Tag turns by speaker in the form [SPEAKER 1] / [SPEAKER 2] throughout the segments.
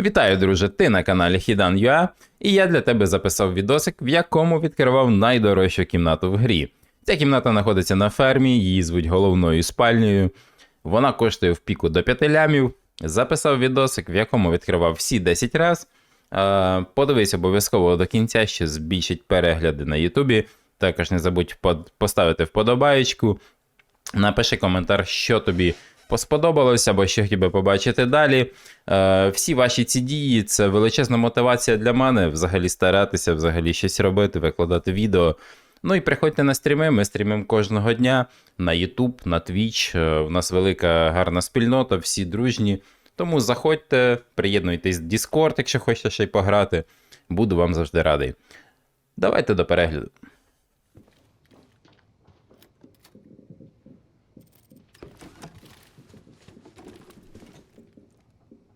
[SPEAKER 1] Вітаю, друже! Ти на каналі Hidan.ua, і я для тебе записав відосик, в якому відкривав найдорожчу кімнату в грі. Ця кімната знаходиться на фермі, її звуть головною спальнею. Вона коштує в піку до 5 лямів. Записав відосик, в якому відкривав всі 10 раз. Подивись обов'язково до кінця, що збільшить перегляди на Ютубі. Також не забудь поставити вподобаєчку. Напиши коментар, що тобі посподобалось або що хотів побачити далі. Е, всі ваші ці дії це величезна мотивація для мене взагалі старатися, взагалі щось робити, викладати відео. Ну і приходьте на стріми. Ми стрімимо кожного дня на YouTube, на Twitch. Е, У нас велика гарна спільнота, всі дружні. Тому заходьте, приєднуйтесь в Discord, якщо хочете ще й пограти. Буду вам завжди радий. Давайте до перегляду.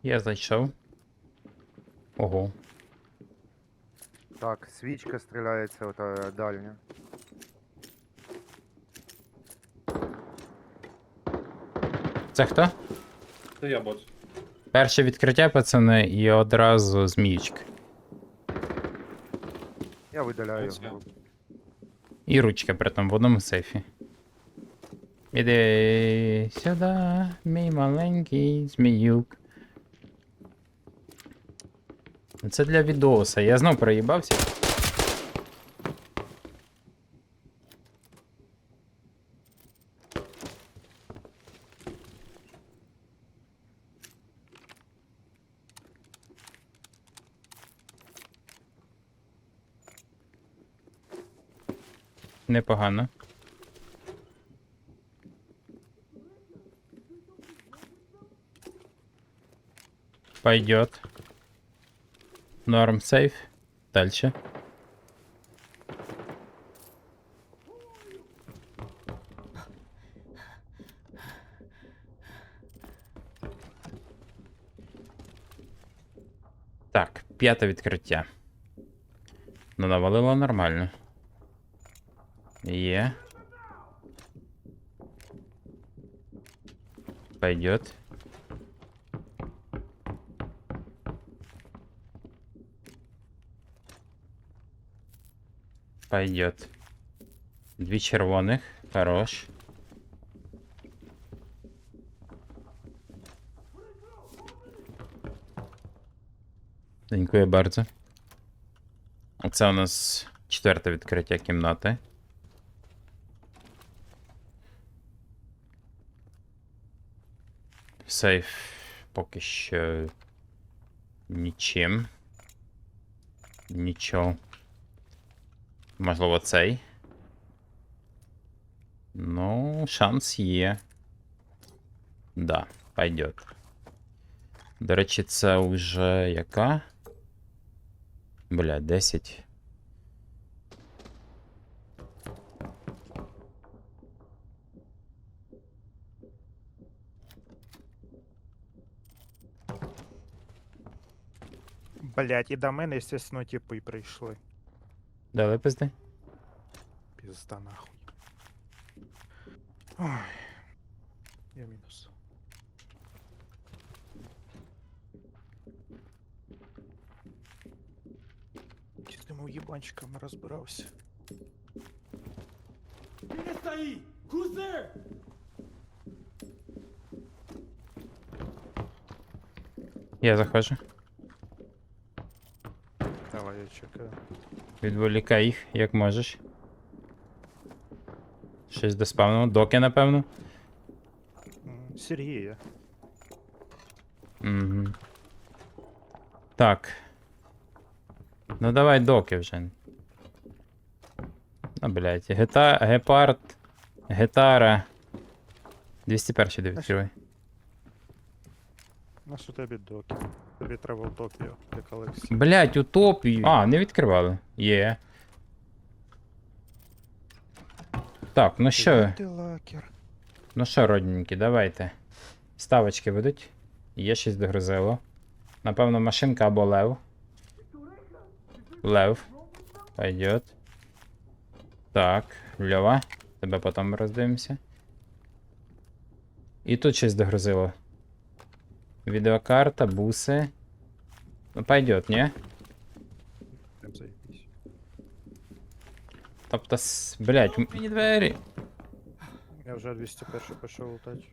[SPEAKER 1] Я зайшов. Ого.
[SPEAKER 2] Так, свічка стріляється, ота дальня.
[SPEAKER 1] Це хто?
[SPEAKER 3] Це я бот.
[SPEAKER 1] Перше відкриття, пацани, і одразу зміючка.
[SPEAKER 2] Я видаляю
[SPEAKER 3] Ось я.
[SPEAKER 2] його.
[SPEAKER 1] І ручка при тому в одному сейфі. Іди сюди, мій маленький зміюк. Це для відоса. Я знов проїбався. Непогано. Пойдет. Норм сейф. Дальше. Так, п'яте відкриття. Ну, навалило нормально. Є. Пойдет. Пойдет. Дві червоних. Хорош. Дякую bardzo. Оце у нас четверте відкриття кімнати. Сейф поки що нічим. Нічого. Можливо, цей. Ну, шанс є. Да, пойдет. До речі, це вже яка? Бля, 10.
[SPEAKER 4] Блять, і до мене, естественно, типи прийшли.
[SPEAKER 1] Дали пизди?
[SPEAKER 4] Пізда нахуй. Ой. Я мінус. Чи з тими уєбанчиками розбирався?
[SPEAKER 1] Я заходжу.
[SPEAKER 4] Давай, я чекаю.
[SPEAKER 1] Відволікай їх, як можеш. Щось доспавнуло. Доки, напевно.
[SPEAKER 4] Сергія.
[SPEAKER 1] Угу. Так. Ну давай доки вже. Ну, блядь, гета... гепард, гетара. 201 де відкривай.
[SPEAKER 4] На що тобі доки? Тобі треба в Токіо, як Олексій.
[SPEAKER 1] Блядь, утопію. А, не відкривали. Є. Так, ну що,
[SPEAKER 4] Ти лакер.
[SPEAKER 1] ну що, родненькі, давайте. Ставочки ведуть. Є щось догрозило. Напевно, машинка або лев. Лев. Пойдет. Так, Льова. Тебе потім роздивимося. І тут щось догрозило. Відеокарта, буси. Ну пойдет, ні?
[SPEAKER 4] Прям заебись.
[SPEAKER 1] Тобто, с- блядь, мені двері.
[SPEAKER 4] Я вже 201 пішов лутати.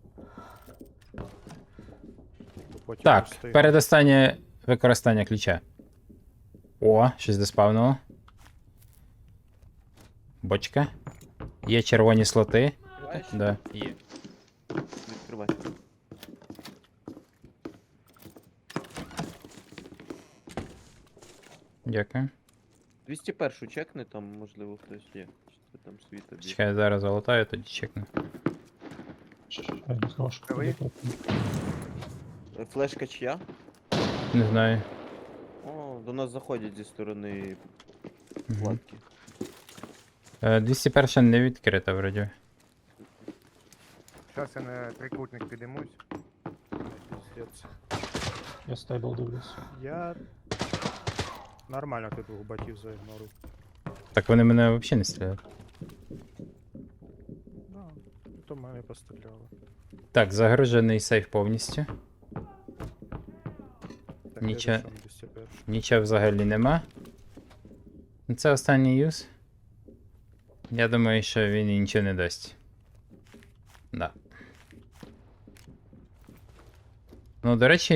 [SPEAKER 4] Бо потім
[SPEAKER 1] Так,
[SPEAKER 4] не встиг.
[SPEAKER 1] передостаннє використання ключа. О, щось доспавнуло. Бочка. Є червоні слоти.
[SPEAKER 3] Відкриваєш?
[SPEAKER 1] Да, є.
[SPEAKER 3] Відкривай.
[SPEAKER 1] Дякую.
[SPEAKER 3] 201 чекни, там можливо хтось є. Чи це там світа б'є.
[SPEAKER 1] Чекай, зараз залутаю, тоді чекну.
[SPEAKER 2] Ви?
[SPEAKER 3] Е, Флешка чия?
[SPEAKER 1] Не знаю.
[SPEAKER 3] О, до нас заходять зі сторони
[SPEAKER 1] Мгм.
[SPEAKER 3] платки.
[SPEAKER 1] Е, 201 не відкрита вроді.
[SPEAKER 2] Зараз я на трикутник підіймусь.
[SPEAKER 5] Я стейбл дивлюсь.
[SPEAKER 4] Я нормально ти двох батів заігнорив.
[SPEAKER 1] Так вони мене взагалі не стріляють.
[SPEAKER 4] Да, то мене постріляли.
[SPEAKER 1] Так, загружений сейф повністю.
[SPEAKER 4] Так,
[SPEAKER 1] Нічого.
[SPEAKER 4] я зайшов 201.
[SPEAKER 1] Нічого взагалі нема. Ну, Це останній юз. Я думаю, що він і нічого не дасть. Да. Ну, до речі,